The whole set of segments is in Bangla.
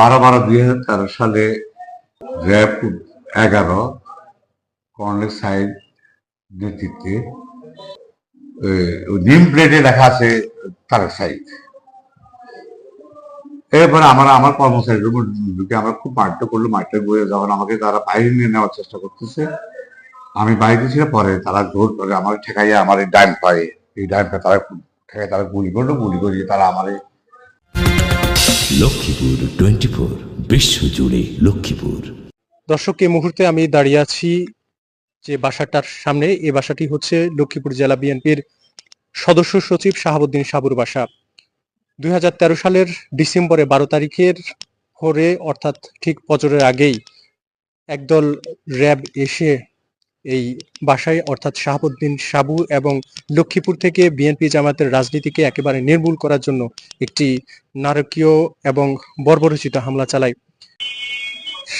বারো বারো দুই হাজার তেরো সালে র্যাব এগারো, কর্নেল সাইড নেতৃত্বে নিম প্লেটে লেখা আছে তারেক সাইড এরপরে আমরা, আমার কর্মচারী রুমে ঢুকে আমরা খুব মারটা করল মারটা বয়ে যখন আমাকে তারা বাইরে নিয়ে নেওয়ার চেষ্টা করতেছে, আমি বাইরে ছিল পরে তারা জোর করে আমার ঠেকাইয়া আমার এই ডাইন পায়ে, এই ডাইন পায়ে তারা ঠেকাই তারা গুলি করল, গুলি করিয়ে তারা আমার লক্ষ্মীপুর টোয়েন্টি ফোর বিশ্বজুড়ে লক্ষ্মীপুর। দর্শক, এই মুহূর্তে আমি দাঁড়িয়ে আছি যে বাসাটার সামনে। এই বাসাটি হচ্ছে লক্ষ্মীপুর জেলা বিএনপির সদস্য সচিব শাহাবুদ্দিন সাবুর বাসা। দুই হাজার তেরো সালের ডিসেম্বরে বারো তারিখের ভোরে, অর্থাৎ ঠিক বছরের আগেই, একদল র্যাব এসে এই বাসায়, অর্থাৎ শাহাবুদ্দিন সাবু এবং লক্ষ্মীপুর থেকে বিএনপি জামাতের রাজনীতিকে একেবারে নির্মূল করার জন্য একটি নারকীয় এবং বর্বরচিত হামলা চালায়।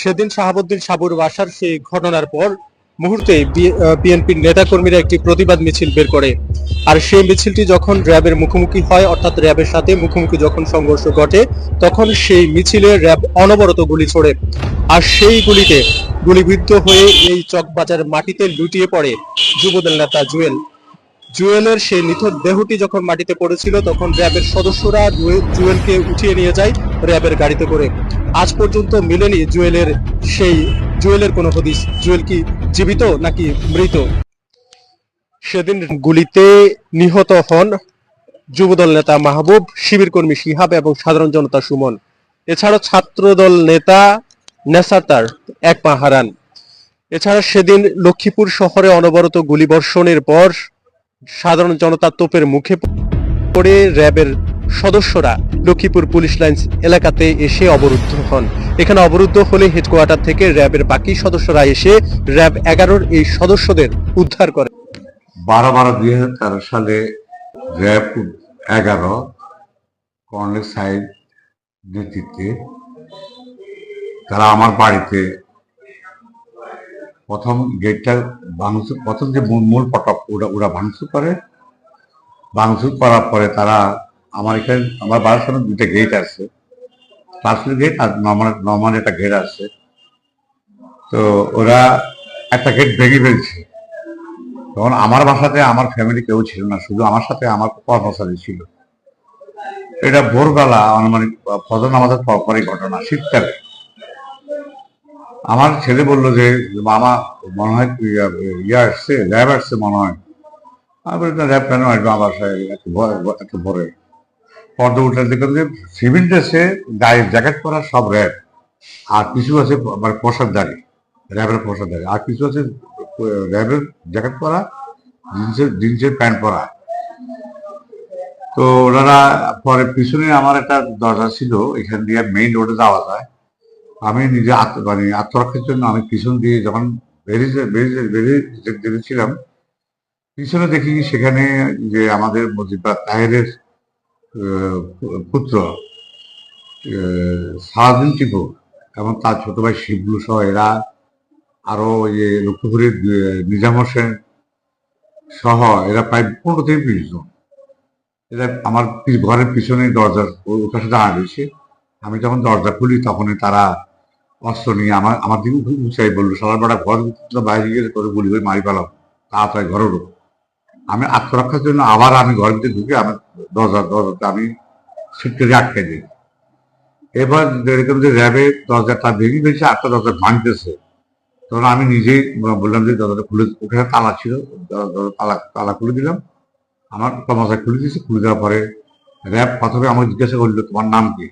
সেদিন শাহাবুদ্দিন সাবুর বাসার সেই ঘটনার পর মুহূর্তে বিএনপির নেতাকর্মীরা একটি প্রতিবাদ মিছিল বের করে। আর সেই মিছিলটি যখন র্যাবের মুখোমুখি হয়, অর্থাৎ র্যাবের সাথে মুখোমুখি যখন সংঘর্ষ ঘটে, তখন সেই মিছিলে র্যাব অনবরত গুলি ছোড়ে। আর সেই গুলিতে গুলিবিদ্ধ হয়ে এই চকবাজার মাটিতে লুটিয়ে পড়ে যুবদল নেতা জুয়েল। জুয়েলের সেই নিথর দেহটি যখন মাটিতে পড়েছিল, তখন র্যাবের সদস্যরা জুয়েলকে উঠিয়ে নিয়ে যায় র্যাবের গাড়িতে করে। আজ পর্যন্ত মিলেনি জুয়েলের সেই জুয়েলের কোনো হদিস জুয়েল কি জীবিত নাকি মৃত? সেদিন গুলিতে নিহত হন যুবদল নেতা মাহবুব শিবির কর্মী শিহাব এবং সাধারণ জনতা সুমন। এছাড়াও ছাত্রদল নেতা নেসাতার এক পা হারান। এছাড়া সেদিন লক্ষ্মীপুর শহরে অনবরত গুলিবর্ষণের পর সাধারণ জনতা তোপের মুখে পড়ে র্যাবের সদস্যরা লক্ষ্মীপুর পুলিশ লাইন এলাকাতে এসে অবরুদ্ধ হন। এখানে অবরুদ্ধ হলে হেডকোয়ার্টার থেকে র্যাবের বাকি সদস্যরা এসে র্যাব এগারোর এই সদস্যদের উদ্ধার করে। বারো বারো দুই হাজার সালে র্যাব এগারো কর্নেল সাহেব নেতৃত্বে তারা আমার বাড়িতে প্রথম গেটটা ভাঙচুর, প্রথম যে মূল ফটক ওরা ওরা ভাঙচুর করে। ভাঙচুর করার পরে তারা আমার এখানে, আমার বাড়ির সামনে দুইটা গেট আছে। ক্লাসের গেট আর নর্মাল নর্মাল একটা গেট আছে। তো ওরা একটা গেট ভেঙে ফেলছে। তখন আমার বাসাতে আমার ফ্যামিলি কেউ ছিল না, শুধু আমার সাথে আমার কর্মচারী ছিল। এটা ভোরবেলা আনুমানিক ফজর নামাজের পরপরই ঘটনা, শীতকালে। আমার ছেলে বলল যে মামা, মনে হয় ইয়া- আসছে, র্যাব আসছে মনে হয়। আমি র্যাব কেন আসবে আমার বাসায়? ভোরে পর্দা উঠে দেখলাম যে সিভিল ড্রেসে গায়ে জ্যাকেট পরা সব র্যাব আর কিছু আছে মানে পোশাকদারি র্যাবের পোশাকদারি আর কিছু আছে র্যাবের জ্যাকেট পরা জিন্সের জিন্সের প্যান্ট পরা। তো ওনারা পরে পিছনে আমার একটা দরজা ছিল, এখান দিয়ে মেইন রোডে যাওয়া যায়। আমি নিজে আত্ম মানে আত্মরক্ষার জন্য আমি পিছন দিয়ে যখন বেরিয়ে বেরিয়ে বেরিয়ে যেতেছিলাম, পিছনে দেখি সেখানে যে আমাদের মজিবা তাহেরের পুত্র সারাদিন টিপু এবং তার ছোট ভাই শিবলু সহ এরা, আরও ওই যে লক্ষ্মীপুরের নিজাম হোসেন সহ এরা প্রায় পনেরো থেকে বিশ জন। এরা আমার ঘরের পিছনে দরজার ও- ওটার সাথে দাঁড়িয়েছে আমি যখন দরজা খুলি তখনই তারা অস্ত্র নিয়ে আমার আমার দিকে উঁচাই বলল সবার বেড়া ঘর বাইরে গিয়ে করে গুলি করে মারি পেলাম তাড়াতাড়ি ঘরে ঢুকো। আমি আত্মরক্ষার জন্য আবার আমি ঘরের ভিতরে ঢুকে আমার দরজা দরজাটা আমি সিটকে আটকে দিই। এবার এরকম যে র্যাবে দরজাটা ভেঙে ফেলছে আটটা দরজা ভাঙতেছে। তখন আমি নিজেই বললাম যে দরজাটা খুলে ওখানে তালা ছিল তালা তালা খুলে দিলাম। আমার কর্মচারী খুলে দিয়েছে, খুলে দেওয়ার পরে র্যাব প্রথমে আমাকে জিজ্ঞাসা করল, তোমার নাম কি?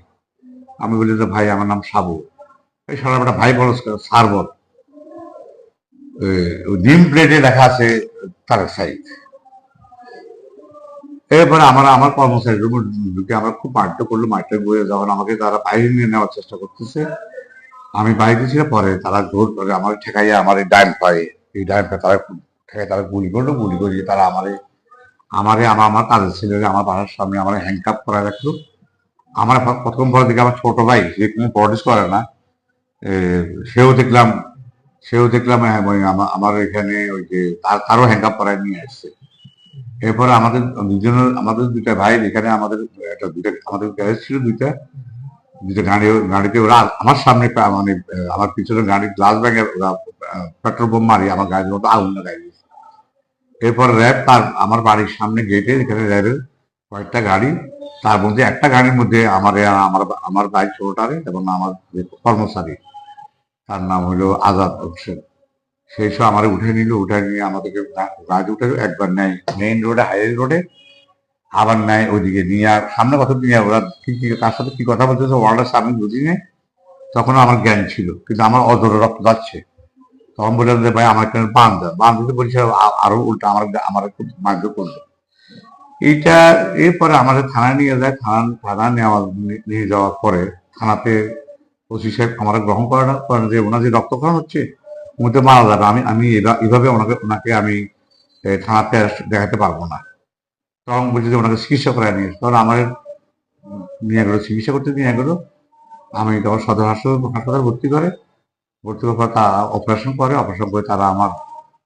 আমি বলি যে, ভাই, আমার নাম সাবু। এই সারা ভাই বলো স্যার বল ডিম প্লেটে লেখা আছে তারেক সাইড এরপরে আমরা আমার কর্মচারীর রুমে ঢুকে আমরা খুব মারটা করল মারটা বয়ে যখন আমাকে তারা বাইরে নিয়ে নেওয়ার চেষ্টা করতেছে। আমি বাইরে ছিল পরে তারা জোর করে আমার ঠেকাইয়া আমার এই ডাইন পায়ে এই ডাইন পায়ে তারা ঠেকাই তারা গুলি করল গুলি করিয়ে তারা আমারে আমারে আমার আমার কাজের ছিল আমার বাসার সামনে আমার হ্যান্ডকাপ করা রাখল। আমার প্রথম পরে দিকে আমার ছোট ভাই যে কোনো প্রডিউস করে না সেও দেখলাম সেও দেখলাম হ্যাঁ, আমার এখানে ওই যে তার তারও হ্যান্ডকাপ করায় নিয়ে আসছে। এরপরে আমাদের দুজনের, আমাদের দুইটা ভাই, এখানে আমাদের একটা দুইটা, আমাদের গ্যারেজ ছিল দুইটা যেটা গাড়ি গাড়িতে ওরা আমার সামনে মানে আমার পিছনে গাড়ির গ্লাস ব্যাগে ওরা পেট্রোল বোম মারি আমার গাড়ির মতো আগুন লাগাই দিয়েছে। এরপর র্যাব তার, আমার বাড়ির সামনে গেটে এখানে র্যাবের কয়েকটা গাড়ি, তার মধ্যে একটা গাড়ির মধ্যে আমার আমার আমার বাইক ছোটটারে এবং আমার কর্মচারী, তার নাম হলো আজাদ হোসেন। সেই সব আমার উঠে নিল উঠে নিয়ে আমাদেরকে গা- গাড়ি উঠে একবার নেয় মেইন রোডে হাইওয়ে রোডে আবার নেয় ওইদিকে নিয়ে, আর সামনে কথা নিয়ে ওরা কি কি তার সাথে কি কথা বলতেছে, ওয়ার্ডের সামনে নেই তখন আমার জ্ঞান ছিল, কিন্তু আমার অদর রক্ত যাচ্ছে। তখন বললাম যে, ভাই, আমার এখানে বাঁধ দেন বাঁধ দিতে বলছে আরও উল্টা আমার আমার খুব মারধর করল। এইটা, এরপরে আমাদের থানায় নিয়ে যায়, থানা থানা নেওয়া, নিয়ে যাওয়ার পরে থানাতে ওসি সাহেব আমার গ্রহণ করে না যে, ওনার যে রক্তক্ষরণ হচ্ছে উনি মারা যাবে আমি আমি এভাবে ওনাকে ওনাকে আমি থানাতে দেখাতে পারব না। তখন বলছি যে ওনাকে চিকিৎসা করায় নিয়ে তখন আমার নিয়ে গেলো চিকিৎসা করতে নিয়ে গেলো আমি তখন সদর হাসপাতাল হাসপাতাল ভর্তি করে, ভর্তি করার পর তারা অপারেশন করে অপারেশন করে তারা আমার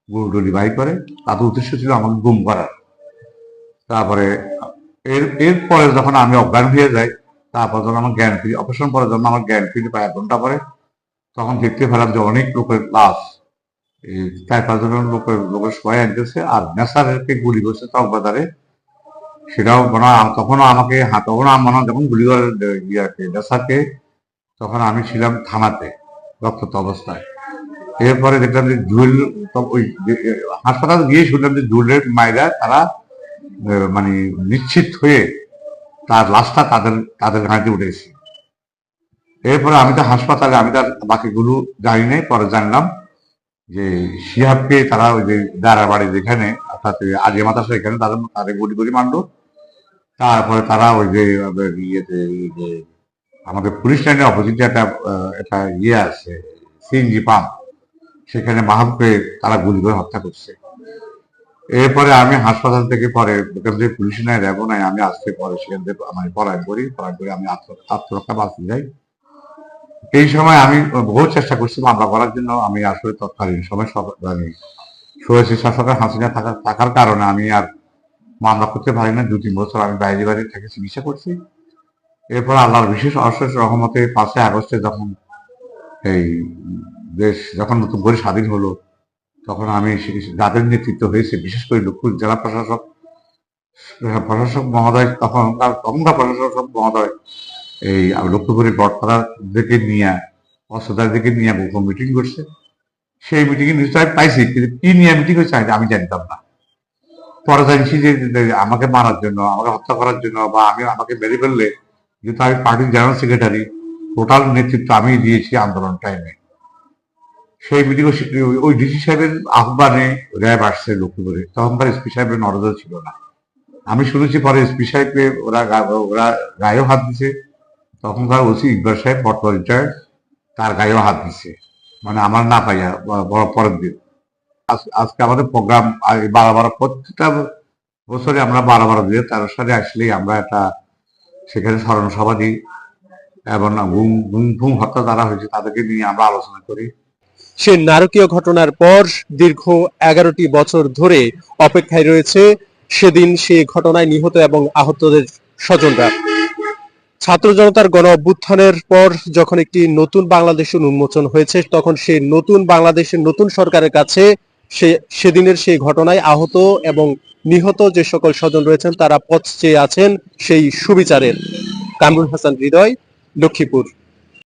গুরু ডেলিভারি করে। তাদের উদ্দেশ্য ছিল আমাকে গুম করার। তারপরে এর এরপরে যখন আমি অজ্ঞান হয়ে যাই, তারপর যখন আমার জ্ঞান ফিরি অপারেশন করার জন্য আমার জ্ঞান ফিরি প্রায় এক ঘণ্টা পরে তখন দেখতে পেলাম যে অনেক লোকের লাশ চার পাঁচজন লোকের লোকের সবাই আনতেছে আর নেশারকে গুলি করছে চকবাজারে সেটাও মনে তখনও আমাকে তখনও আমার যখন গুলি করে ইয়াকে, নেশাকে, তখন আমি ছিলাম থানাতে, রক্তাক্ত অবস্থায়। এরপরে দেখলাম যে জুয়েল ওই হাসপাতালে গিয়ে শুনলাম যে জুয়েলের মায়েরা তারা মানে নিশ্চিত হয়ে তার লাশটা তাদের তাদের ঘাঁটি উঠেছে। এরপরে আমি তো হাসপাতালে, আমি তার বাকিগুলো জানি নাই, পরে জানলাম যে শিহাবকে তারা ওই যে দাঁড়া বাড়ি যেখানে, অর্থাৎ ওই আজিয়া মাতাসা এখানে তাদের গুলি গুলি মারলো। তারপরে তারা ওই যে ইয়েতে যে আমাদের পুলিশ লাইনের অপোজিটে একটা একটা ইয়ে আছে, সিএনজি পাম্প, সেখানে মাহবুবকে তারা গুলি করে হত্যা করছে। এরপরে আমি হাসপাতাল থেকে পরে ওখান থেকে পুলিশ নাই র্যাব নাই, আমি আসতে পরে সেখান থেকে মানে পলায়ন করি, পলায়ন করে আমি আত্ম- আত্মরক্ষা বাঁচতে যাই। এই সময় আমি বহু চেষ্টা করছি মামলা করার জন্য। আমি আসলে তৎকালীন সময় সব মানে সরেছি শাসকের হাসিনা থাকার থাকার কারণে আমি আর মামলা করতে পারি না দু, তিন বছর আমি বাইরে বাইরে থেকে চিকিৎসা করছি। এরপর আল্লাহর বিশেষ অশেষ রহমতে পাঁচই আগস্টে যখন এই দেশ যখন নতুন করে স্বাধীন হলো, তখন আমি যাদের নেতৃত্ব হয়েছে, বিশেষ করে লক্ষ্মীপুর জেলা প্রশাসক প্রশাসক মহোদয়, তখন তখনকার প্রশাসক মহোদয় এই লক্ষ্মীপুরের বটপাড়াদেরকে নিয়ে অস্ত্রদারদেরকে নিয়ে গোপন মিটিং করছে? সেই মিটিং এ নিশ্চয় পাইছি, কিন্তু কি নিয়ে মিটিং হয়েছে আমি- আমি জানতাম না। পরে জানছি যে আমাকে মারার জন্য, আমাকে হত্যা করার জন্য বা আমি আমাকে মেরে ফেললে যেহেতু আমি পার্টির জেনারেল সেক্রেটারি টোটাল নেতৃত্ব আমি দিয়েছি আন্দোলন টাইমে সেই মিটিং ওই ডিসি সাহেবের আহ্বানে র্যাব আসছে লক্ষ্মীপুরে। তখনকার এসপি সাহেবের নরদর ছিল না। আমি শুনেছি পরে এসপি সাহেবকে ওরা ওরা গায়েও হাত দিছে তখনকার ওসি ইকবাল সাহেব বর্তমান তার গায়েও হাত দিচ্ছে মানে আমার না পাইয়া পরের দিন। আজ- আজকে আমাদের প্রোগ্রাম বারো বারো, প্রত্যেকটা বছরে আমরা বারো বারো দিয়ে তেরো সালে আসলেই আমরা একটা সেখানে স্মরণ সভা দিই। এবং গুম গুম গুম হত্যা যারা হয়েছে তাদেরকে নিয়ে আমরা আলোচনা করি। সে নারকীয় ঘটনার পর দীর্ঘ এগারোটি বছর ধরে অপেক্ষায় রয়েছে। সেদিন সে ঘটনায় নিহত এবং আহতদের স্বজনরা। ছাত্র জনতার গণ অভ্যুত্থানের পর যখন একটি নতুন বাংলাদেশের উন্মোচন হয়েছে, তখন সেই নতুন বাংলাদেশের নতুন সরকারের কাছে সে, সেদিনের সেই ঘটনায় আহত এবং নিহত যে সকল স্বজন রয়েছেন, তারা পথ চেয়ে আছেন সেই সুবিচারের। কামরুল হাসান হৃদয়, লক্ষ্মীপুর।